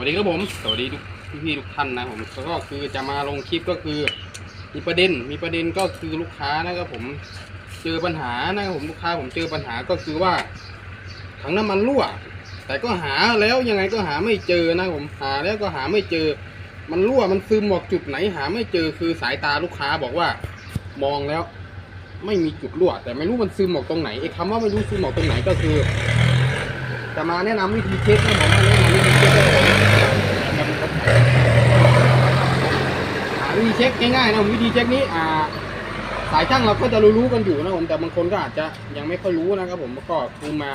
วัสดีครับผม สวัสดีทุกพี่ทุกท่านนะผมก็คือจะมาลงคลิปก็คือ มีประเด็นมีประเด็นก็คือลูกค้านะครับผมเจอปัญหานะครับผมลูกค้าผมเจอปัญหาก็คือว่าถังน้ำมันรั่ว แต่ก็หาแล้วยังไงก็หาไม่เจอนะผมหาแล้วก็หาไม่เจอ มันรั่วมันซึมออกจุดไหนหาไม่เจอคือสายตาลูกค้าบอกว่ามองแล้ว ไม่มีจุดรั่ว แต่ไม่รู้มันซึมออกตรงไหนไอ้คำว่าไม่รู้ซึมออกตรงไหนก็คือ จะมาแนะนำวิธีเช็คนะผมมาแนะนำวิธีเช็คนะผมหาวิธีเช็คง่ายๆนะผมวิธีเช็คนี้อ่าสายช่างเราก็จะรู้ๆกันอยู่นะผมแต่บางคนก็อาจจะยังไม่ค่อยรู้นะครับผมก็คือมา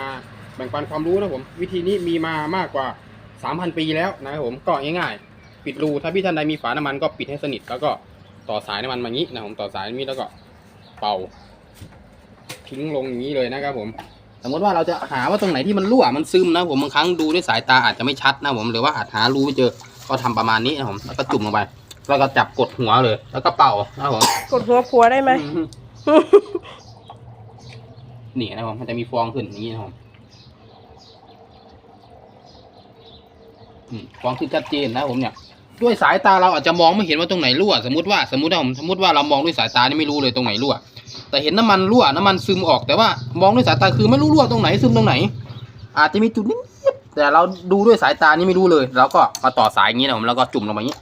แบ่งปันความรู้นะผม วิธีนี้มีมามากกว่า 3,000 ปีแล้วนะครับผมก็ง่ายๆ ปิดรูถ้าพี่ท่านใดมีฝาน้ำมันก็ปิดให้สนิท แล้วก็ต่อสายน้ำมันมางี้นะผมต่อสายนี้แล้วก็เป่า ทิ้งลงอย่างนี้เลยนะครับผม สมมติว่าเราจะหาว่าตรงไหนที่มันรั่วมันซึมนะผมบางครั้งดูด้วยสายตาอาจจะไม่ชัดนะผมหรือว่าอาจหารูไม่เจอก็ทำประมาณนี้นะผมแล้วก็จุ่มลงไปแล้วก็จับกดหัวเลย แล้วก็เป่านะครับผมกดหัวผัวได้ไหมนี่นะครับผมมันจะมีฟองขึ้นอย่างนี้นะครับผมอืมฟองขึ้นชัดเจนนะครับผมเนี่ยด้วยสายตาเราอาจจะมองไม่เห็นว่าตรงไหนรั่ว สมมติว่าสมมติว่าผมสมมติว่าเรามองด้วยสายตานี่ไม่รู้เลยตรงไหนรั่ว แต่เห็นน้ำมันรั่วน้ำมันซึมออกแต่ว่ามองด้วยสายตาคือไม่รู้รั่วตรงไหนซึมตรงไหน อาจจะมีจุดนิดๆแต่เราดูด้วยสายตานี่ไม่รู้เลยเราก็มาต่อสายอย่างนี้นะผมแล้วก็จุ่มลงไปอย่างนี้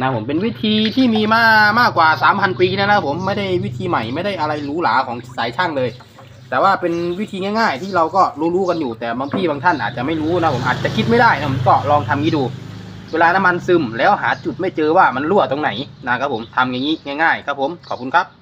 นะผมเป็นวิธีที่มีมามากกว่าสามพันปีนะนะผมไม่ได้วิธีใหม่ไม่ได้อะไรหรูหราของสายช่างเลย แต่ว่าเป็นวิธีง่าย ๆ ที่เราก็รู้ๆกันอยู่แต่บางพี่บางท่านอาจจะไม่รู้นะผมอาจจะคิดไม่ได้นะผมก็ลองทำนี้ดู เวลาน้ำมันซึมแล้วหาจุดไม่เจอว่ามันรั่วตรงไหนนะครับผมทำอย่างนี้ง่าย ๆ ครับผมขอบคุณครับ